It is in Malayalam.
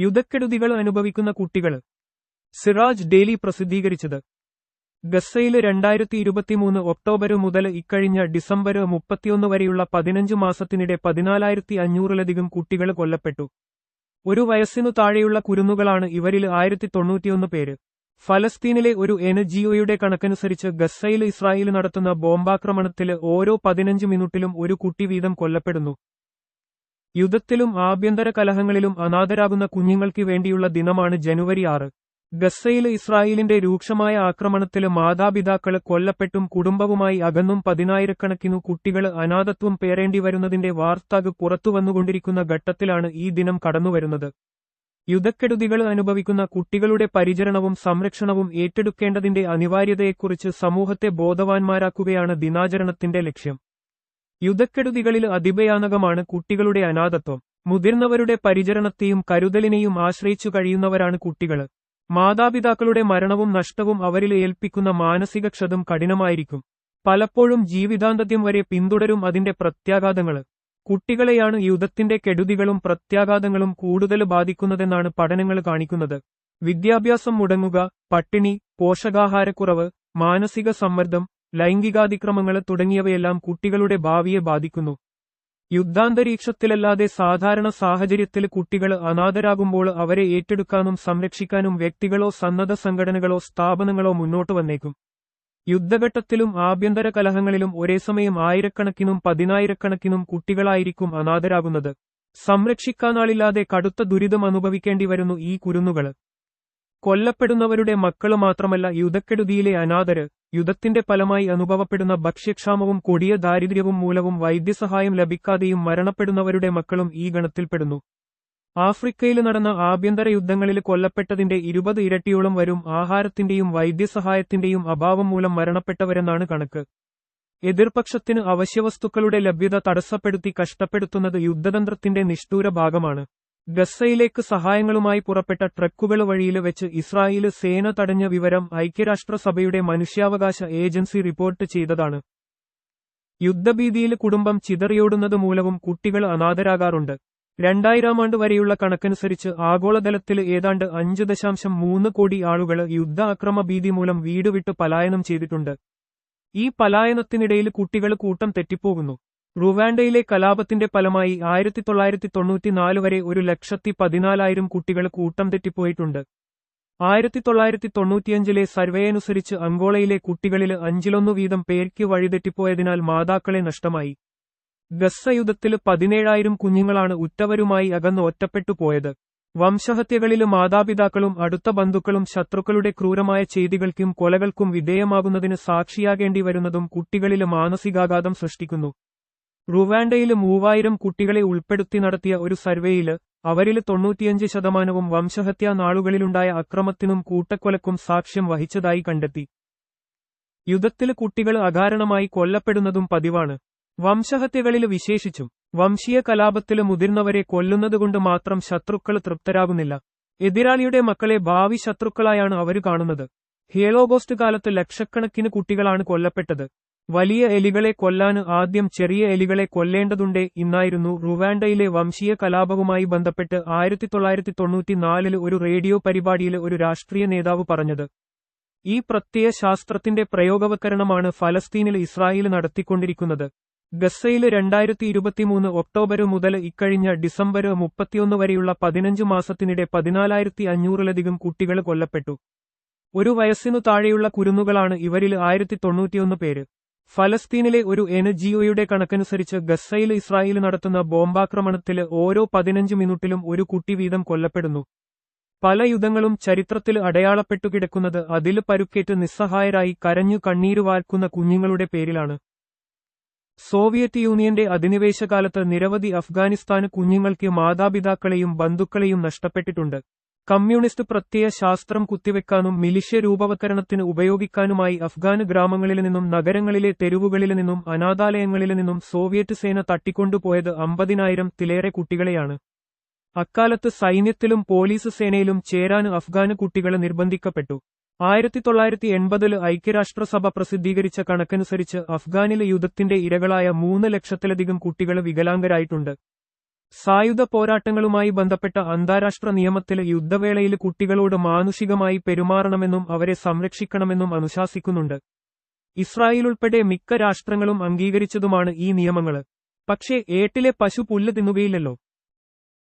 യുദ്ധക്കെടുതികൾ അനുഭവിക്കുന്ന കുട്ടികൾ. സിറാജ് ഡെയിലി പ്രസിദ്ധീകരിച്ചത്. ഗസയിൽ രണ്ടായിരത്തി ഇരുപത്തിമൂന്ന് ഒക്ടോബർ മുതൽ ഇക്കഴിഞ്ഞ ഡിസംബർ മുപ്പത്തിയൊന്ന് വരെയുള്ള പതിനഞ്ച് മാസത്തിനിടെ പതിനാലായിരത്തി അഞ്ഞൂറിലധികം കുട്ടികൾ കൊല്ലപ്പെട്ടു. ഒരു വയസ്സിനു താഴെയുള്ള കുരുന്നുകളാണ് ഇവരിൽ ആയിരത്തി തൊണ്ണൂറ്റിയൊന്ന് പേര്. ഫലസ്തീനിലെ ഒരു എൻ ജിഒയുടെ കണക്കനുസരിച്ച് ഗസയിൽ ഇസ്രായേൽ നടത്തുന്ന ബോംബാക്രമണത്തിൽ ഓരോ പതിനഞ്ച് മിനിറ്റിലും ഒരു കുട്ടി വീതം കൊല്ലപ്പെടുന്നു. യുദ്ധത്തിലും ആഭ്യന്തര കലഹങ്ങളിലും അനാഥരാകുന്ന കുഞ്ഞുങ്ങൾക്ക് വേണ്ടിയുള്ള ദിനമാണ് ജനുവരി ആറ്. ഗസയിൽ ഇസ്രായേലിന്റെ രൂക്ഷമായ ആക്രമണത്തിൽ മാതാപിതാക്കൾ കൊല്ലപ്പെട്ടും കുടുംബവുമായി അകന്നും പതിനായിരക്കണക്കിനു കുട്ടികൾ അനാഥത്വം പേരേണ്ടി വരുന്നതിന്റെ വാർത്തകൾ പുറത്തുവന്നുകൊണ്ടിരിക്കുന്ന ഘട്ടത്തിലാണ് ഈ ദിനം കടന്നുവരുന്നത്. യുദ്ധക്കെടുതികൾ അനുഭവിക്കുന്ന കുട്ടികളുടെ പരിചരണവും സംരക്ഷണവും ഏറ്റെടുക്കേണ്ടതിന്റെ അനിവാര്യതയെക്കുറിച്ച് സമൂഹത്തെ ബോധവാന്മാരാക്കുകയാണ് ദിനാചരണത്തിന്റെ ലക്ഷ്യം. യുദ്ധക്കെടുതികളിൽ അതിഭയാനകമാണ് കുട്ടികളുടെ അനാഥത്വം. മുതിർന്നവരുടെ പരിചരണത്തെയും കരുതലിനെയും ആശ്രയിച്ചു കഴിയുന്നവരാണ് കുട്ടികൾ മാതാപിതാക്കളുടെ മരണവും നഷ്ടവും അവരിൽ ഏൽപ്പിക്കുന്ന മാനസിക ക്ഷതം കഠിനമായിരിക്കും. പലപ്പോഴും ജീവിതാന്തത്യം വരെ പിന്തുടരും അതിന്റെ പ്രത്യാഘാതങ്ങൾ കുട്ടികളെയാണ് യുദ്ധത്തിന്റെ കെടുതികളും പ്രത്യാഘാതങ്ങളും കൂടുതൽ ബാധിക്കുന്നതെന്നാണ് പഠനങ്ങൾ കാണിക്കുന്നത്. വിദ്യാഭ്യാസം മുടങ്ങുക പട്ടിണി പോഷകാഹാരക്കുറവ് മാനസിക സമ്മർദ്ദം ലൈംഗികാതിക്രമങ്ങൾ തുടങ്ങിയവയെല്ലാം കുട്ടികളുടെ ഭാവിയെ ബാധിക്കുന്നു. യുദ്ധാന്തരീക്ഷത്തിലല്ലാതെ സാധാരണ സാഹചര്യത്തിൽ കുട്ടികൾ അനാഥരാകുമ്പോൾ അവരെ ഏറ്റെടുക്കാനും സംരക്ഷിക്കാനും വ്യക്തികളോ സന്നദ്ധ സംഘടനകളോ സ്ഥാപനങ്ങളോ മുന്നോട്ട് വന്നേക്കും. യുദ്ധഘട്ടത്തിലും ആഭ്യന്തര കലഹങ്ങളിലും ഒരേസമയം ആയിരക്കണക്കിനും പതിനായിരക്കണക്കിനും കുട്ടികളായിരിക്കും അനാഥരാകുന്നത്. സംരക്ഷിക്കാനാളില്ലാതെ കടുത്ത ദുരിതം അനുഭവിക്കേണ്ടി വരുന്നു ഈ കുരുന്നുകൾ കൊല്ലപ്പെടുന്നവരുടെ മക്കൾ മാത്രമല്ല യുദ്ധക്കെടുതിയിലെ അനാഥര്. യുദ്ധത്തിന്റെ ഫലമായി അനുഭവപ്പെടുന്ന ഭക്ഷ്യക്ഷാമവും കൊടിയ ദാരിദ്ര്യവും മൂലവും വൈദ്യസഹായം ലഭിക്കാതെയും മരണപ്പെടുന്നവരുടെ മക്കളും ഈ ഗണത്തിൽപ്പെടുന്നു. ആഫ്രിക്കയിൽ നടന്ന ആഭ്യന്തര യുദ്ധങ്ങളിൽ കൊല്ലപ്പെട്ടതിന്റെ ഇരുപത് ഇരട്ടിയോളം വരും ആഹാരത്തിന്റെയും വൈദ്യസഹായത്തിന്റെയും അഭാവം മൂലം മരണപ്പെട്ടവരെന്നാണ് കണക്ക്. എതിർപക്ഷത്തിന് അവശ്യവസ്തുക്കളുടെ ലഭ്യത തടസ്സപ്പെടുത്തി കഷ്ടപ്പെടുത്തുന്നത് യുദ്ധതന്ത്രത്തിന്റെ നിഷ്ഠൂര ഭാഗമാണ്. ഗസയിലേക്ക് സഹായങ്ങളുമായി പുറപ്പെട്ട ട്രക്കുകൾ വഴിയിൽ വെച്ച് ഇസ്രായേൽ സേന തടഞ്ഞ വിവരം ഐക്യരാഷ്ട്രസഭയുടെ മനുഷ്യാവകാശ ഏജൻസി റിപ്പോർട്ട് ചെയ്തതാണ്. യുദ്ധഭീതിയിൽ കുടുംബം ചിതറിയോടുന്നത് മൂലവും കുട്ടികൾ അനാഥരാകാറുണ്ട്. രണ്ടായിരം ആണ്ട് വരെയുള്ള കണക്കനുസരിച്ച് ആഗോളതലത്തിൽ ഏതാണ്ട് അഞ്ച് ദശാംശം മൂന്ന് കോടി ആളുകൾ യുദ്ധ അക്രമ ഭീതി മൂലം വീട് വിട്ട് പലായനം ചെയ്തിട്ടുണ്ട്. ഈ പലായനത്തിനിടയിൽ കുട്ടികൾ കൂട്ടം തെറ്റിപ്പോകുന്നു. റുവാൻഡയിലെ കലാപത്തിന്റെ ഫലമായി ആയിരത്തി തൊള്ളായിരത്തി തൊണ്ണൂറ്റിനാല് വരെ ഒരു ലക്ഷത്തി പതിനാലായിരം കുട്ടികൾ കൂട്ടം തെറ്റിപ്പോയിട്ടുണ്ട്. ആയിരത്തി തൊള്ളായിരത്തി തൊണ്ണൂറ്റിയഞ്ചിലെ സർവേയനുസരിച്ച് അങ്കോളയിലെ കുട്ടികളിൽ അഞ്ചിലൊന്നു വീതം പേർക്ക് വഴിതെറ്റിപ്പോയതിനാൽ മാതാക്കളെ നഷ്ടമായി. ഗസ്സയുദ്ധത്തിൽ പതിനേഴായിരം കുഞ്ഞുങ്ങളാണ് ഉറ്റവരുമായി അകന്ന് ഒറ്റപ്പെട്ടു പോയത്. വംശഹത്യകളിൽ മാതാപിതാക്കളും അടുത്ത ബന്ധുക്കളും ശത്രുക്കളുടെ ക്രൂരമായ ചെയ്തികൾക്കും കൊലകൾക്കും വിധേയമാകുന്നതിന് സാക്ഷിയാകേണ്ടി വരുന്നതും കുട്ടികളിൽ മാനസികാഘാതം സൃഷ്ടിക്കുന്നു. റുവാൻഡയിൽ മൂവായിരം കുട്ടികളെ ഉൾപ്പെടുത്തി നടത്തിയ ഒരു സർവേയിൽ അവരിൽ തൊണ്ണൂറ്റിയഞ്ച് ശതമാനവും വംശഹത്യാ നാളുകളിലുണ്ടായ അക്രമത്തിനും കൂട്ടക്കൊലക്കും സാക്ഷ്യം വഹിച്ചതായി കണ്ടെത്തി. യുദ്ധത്തിൽ കുട്ടികൾ അകാരണമായി കൊല്ലപ്പെടുന്നതും പതിവാണ്. വംശഹത്യകളിൽ വിശേഷിച്ചും വംശീയ കലാപത്തിൽ മുതിർന്നവരെ കൊല്ലുന്നതുകൊണ്ട് മാത്രം ശത്രുക്കൾ തൃപ്തരാകുന്നില്ല. എതിരാളിയുടെ മക്കളെ ഭാവി ശത്രുക്കളായാണ് അവർ കാണുന്നത്. ഹേളോഗോസ്റ്റ് കാലത്ത് ലക്ഷക്കണക്കിന് കുട്ടികളാണ് കൊല്ലപ്പെട്ടത്. വലിയ എലികളെ കൊല്ലാന് ആദ്യം ചെറിയ എലികളെ കൊല്ലേണ്ടതുണ്ടേ ഇന്നായിരുന്നു റുവാൻഡയിലെ വംശീയ കലാപവുമായി ബന്ധപ്പെട്ട് ആയിരത്തി തൊള്ളായിരത്തി തൊണ്ണൂറ്റിനാലിൽ ഒരു റേഡിയോ പരിപാടിയിൽ ഒരു രാഷ്ട്രീയ നേതാവ് പറഞ്ഞത്. ഈ പ്രത്യയ ശാസ്ത്രത്തിന്റെ പ്രയോഗവൽക്കരണമാണ് ഫലസ്തീനിൽ ഇസ്രായേൽ നടത്തിക്കൊണ്ടിരിക്കുന്നത്. ഗസയിൽ രണ്ടായിരത്തി ഇരുപത്തിമൂന്ന് ഒക്ടോബർ മുതൽ ഇക്കഴിഞ്ഞ ഡിസംബർ മുപ്പത്തിയൊന്ന് വരെയുള്ള പതിനഞ്ച് മാസത്തിനിടെ പതിനാലായിരത്തി അഞ്ഞൂറിലധികം കുട്ടികൾ കൊല്ലപ്പെട്ടു. ഒരു വയസ്സിനു താഴെയുള്ള കുരുന്നുകളാണ് ഇവരിൽ ആയിരത്തി തൊണ്ണൂറ്റിയൊന്ന് പേര്. ഫലസ്തീനിലെ ഒരു എൻ ജിഒയുടെ കണക്കനുസരിച്ച് ഗസയിൽ ഇസ്രായേൽ നടത്തുന്ന ബോംബാക്രമണത്തിൽ ഓരോ പതിനഞ്ച് മിനിറ്റിലും ഒരു കുട്ടി വീതം കൊല്ലപ്പെടുന്നു. പല യുദ്ധങ്ങളും ചരിത്രത്തിൽ അടയാളപ്പെട്ടു കിടക്കുന്നത് അതിൽ പരുക്കേറ്റ് നിസ്സഹായരായി കരഞ്ഞു കണ്ണീര് വാർക്കുന്ന കുഞ്ഞുങ്ങളുടെ പേരിലാണ്. സോവിയറ്റ് യൂണിയന്റെ അധിനിവേശകാലത്ത് നിരവധി അഫ്ഗാനിസ്ഥാന് കുഞ്ഞുങ്ങൾക്ക് മാതാപിതാക്കളെയും ബന്ധുക്കളെയും നഷ്ടപ്പെട്ടിട്ടുണ്ട്. കമ്മ്യൂണിസ്റ്റ് പ്രത്യയ ശാസ്ത്രം കുത്തിവെക്കാനും മിലിഷ്യ രൂപവത്കരണത്തിന് ഉപയോഗിക്കാനുമായി അഫ്ഗാന് ഗ്രാമങ്ങളിൽ നിന്നും നഗരങ്ങളിലെ തെരുവുകളിൽ നിന്നും അനാഥാലയങ്ങളിൽ നിന്നും സോവിയറ്റ് സേന തട്ടിക്കൊണ്ടുപോയത് അമ്പതിനായിരം തിലേറെ കുട്ടികളെയാണ്. അക്കാലത്ത് സൈന്യത്തിലും പോലീസ് സേനയിലും ചേരാൻ അഫ്ഗാന് കുട്ടികളെ നിർബന്ധിക്കപ്പെട്ടു. ആയിരത്തി തൊള്ളായിരത്തി എൺപതിൽ ഐക്യരാഷ്ട്രസഭ പ്രസിദ്ധീകരിച്ച കണക്കനുസരിച്ച് അഫ്ഗാനിലെ യുദ്ധത്തിന്റെ ഇരകളായ മൂന്ന് ലക്ഷത്തിലധികം കുട്ടികൾ വികലാംഗരായിട്ടുണ്ട്. സായുധ പോരാട്ടങ്ങളുമായി ബന്ധപ്പെട്ട അന്താരാഷ്ട്ര നിയമത്തിലെ യുദ്ധവേളയിൽ കുട്ടികളോട് മാനുഷികമായി പെരുമാറണമെന്നും അവരെ സംരക്ഷിക്കണമെന്നും അനുശാസിക്കുന്നുണ്ട്. ഇസ്രായേൽ ഉൾപ്പെടെ മിക്ക രാഷ്ട്രങ്ങളും അംഗീകരിച്ചതുമാണ് ഈ നിയമങ്ങൾ പക്ഷേ ഏട്ടിലെ പശു പുല്ല് തിന്നുകയില്ലല്ലോ.